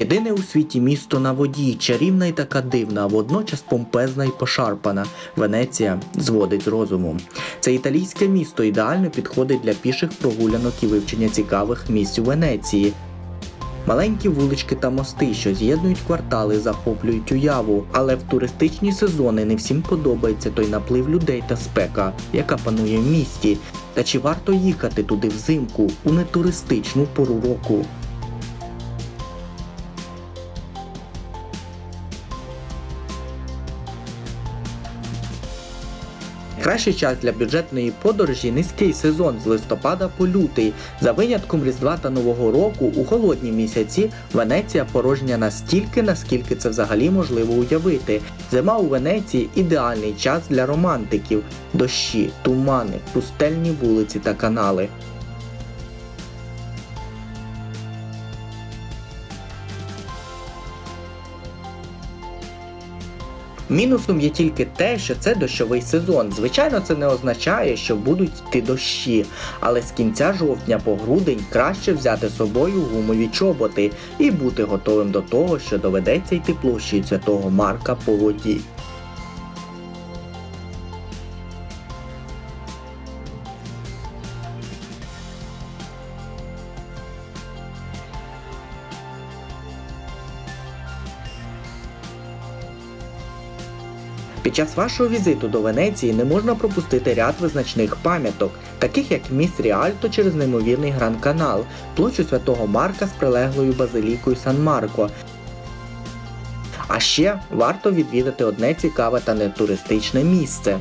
Єдине у світі місто на воді, чарівна і така дивна, водночас помпезна і пошарпана. Венеція зводить з розуму. Це італійське місто ідеально підходить для піших прогулянок і вивчення цікавих місць у Венеції. Маленькі вулички та мости, що з'єднують квартали, захоплюють уяву, але в туристичні сезони не всім подобається той наплив людей та спека, яка панує в місті. Та чи варто їхати туди взимку у нетуристичну пору року? Кращий час для бюджетної подорожі низький сезон з листопада по лютий. За винятком Різдва та Нового року у холодні місяці Венеція порожня настільки, наскільки це взагалі можливо уявити. Зима у Венеції ідеальний час для романтиків, дощі, тумани, пустельні вулиці та канали. Мінусом є тільки те, що це дощовий сезон. Звичайно, це не означає, що будуть йти дощі, але з кінця жовтня по грудень краще взяти з собою гумові чоботи і бути готовим до того, що доведеться йти площею Святого Марка по воді. Під час вашого візиту до Венеції не можна пропустити ряд визначних пам'яток, таких як міст Ріальто через неймовірний Гранд-канал, площу Святого Марка з прилеглою базилікою Сан Марко. А ще варто відвідати одне цікаве та нетуристичне місце.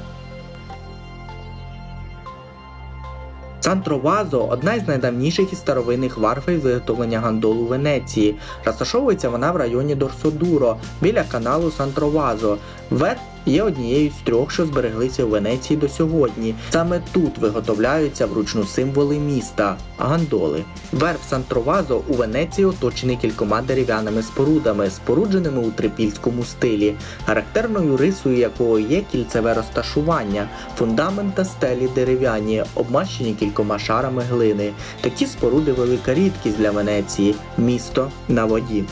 Сантровазо одна із найдавніших і старовинних варфей виготовлення гандолу Венеції. Розташовується вона в районі Дорсодуро біля каналу Сантровазо. Верх є однією з трьох, що збереглися у Венеції до сьогодні. Саме тут виготовляються вручну символи міста гандоли. Верх Сантровазо у Венеції оточений кількома дерев'яними спорудами, спорудженими у трипільському стилі, характерною рисою якого є кільцеве розташування, фундамент та стелі дерев'яні, обмащені кількома шарами глини. Такі споруди велика рідкість для Венеції, місто на воді.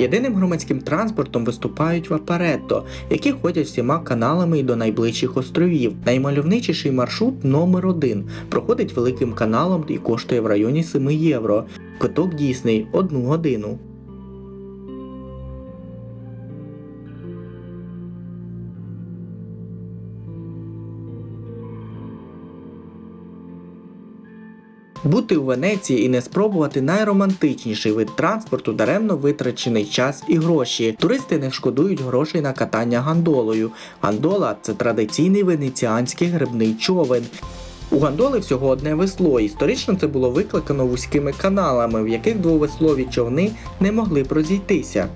Єдиним громадським транспортом виступають вапаретто, які ходять всіма каналами і до найближчих островів. Наймальовничіший маршрут номер 1 проходить великим каналом і коштує в районі 7 євро. Квиток дійсний 1 годину. Бути у Венеції і не спробувати найромантичніший вид транспорту даремно витрачений час і гроші. Туристи не шкодують грошей на катання гандолою. Гандола це традиційний венеціанський грибний човен. У гандоли всього одне весло. Історично це було викликано вузькими каналами, в яких двовеслові човни не могли прозійтися.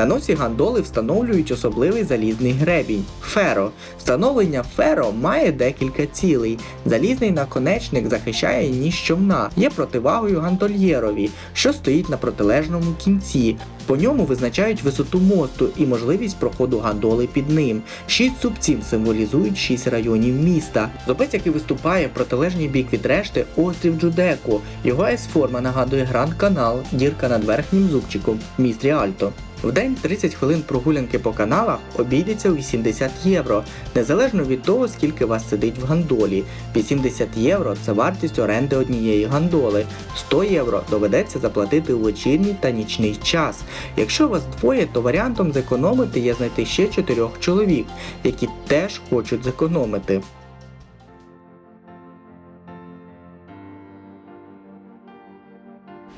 На носі гандоли встановлюють особливий залізний гребінь феро. Встановлення феро має декілька цілей. Залізний наконечник захищає ніж човна, є противагою гандольєрові, що стоїть на протилежному кінці. По ньому визначають висоту мосту і можливість проходу гандоли під ним. Шість зубців символізують шість районів міста. Зубець, який виступає в протилежній бік від решти, острів Джудеко. Його С-форма нагадує Гранд Канал, дірка над верхнім зубчиком, міст Ріальто. В день 30 хвилин прогулянки по каналах обійдеться у 80 євро, незалежно від того, скільки вас сидить в гандолі. 80 євро це вартість оренди однієї гандоли. 100 євро доведеться заплатити у вечірній та нічний час. Якщо вас двоє, то варіантом зекономити є знайти ще чотирьох чоловік, які теж хочуть зекономити.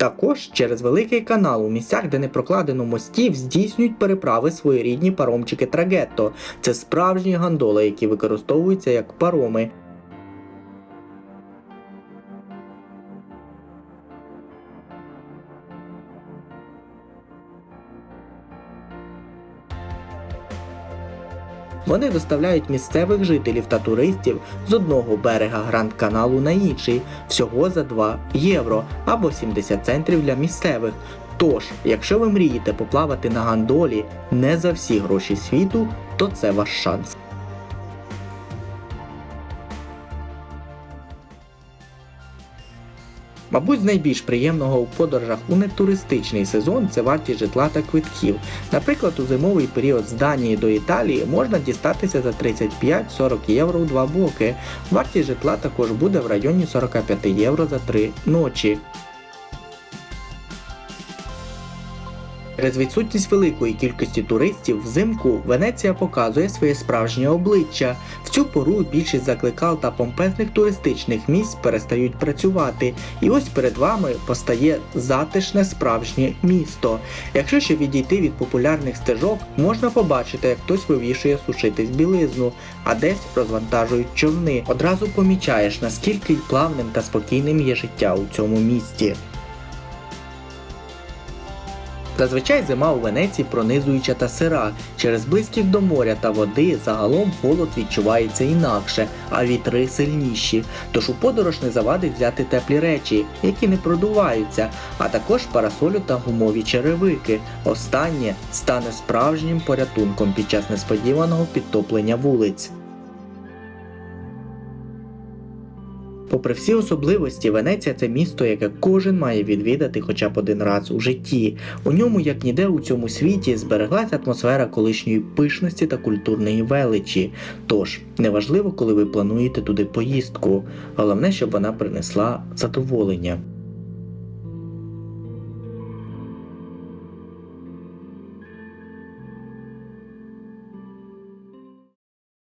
Також через великий канал у місцях, де не прокладено мостів, здійснюють переправи своєрідні паромчики трагетто. Це справжні гандоли, які використовуються як пароми. Вони доставляють місцевих жителів та туристів з одного берега Гранд Каналу на інший, всього за 2 євро або 70 центрів для місцевих. Тож, якщо ви мрієте поплавати на гандолі не за всі гроші світу, то це ваш шанс. Мабуть, з найбільш приємного у подорожах у нетуристичний сезон це вартість житла та квитків. Наприклад, у зимовий період з Данії до Італії можна дістатися за 35-40 євро у два боки. Вартість житла також буде в районі 45 євро за три ночі. Через відсутність великої кількості туристів взимку Венеція показує своє справжнє обличчя. В цю пору більшість закликал та помпезних туристичних місць перестають працювати, і ось перед вами постає затишне справжнє місто. Якщо ще відійти від популярних стежок, можна побачити, як хтось вивішує сушитись білизну, а десь розвантажують човни. Одразу помічаєш, наскільки плавним та спокійним є життя у цьому місті. Зазвичай зима у Венеції пронизуюча та сира. Через близькість до моря та води загалом холод відчувається інакше, а вітри сильніші. Тож у подорож не завадить взяти теплі речі, які не продуваються, а також парасолю та гумові черевики. Останнє стане справжнім порятунком під час несподіваного підтоплення вулиць. Попри всі особливості, Венеція це місто, яке кожен має відвідати хоча б один раз у житті. У ньому, як ніде у цьому світі, збереглася атмосфера колишньої пишності та культурної величі. Тож, неважливо, коли ви плануєте туди поїздку, головне, щоб вона принесла задоволення.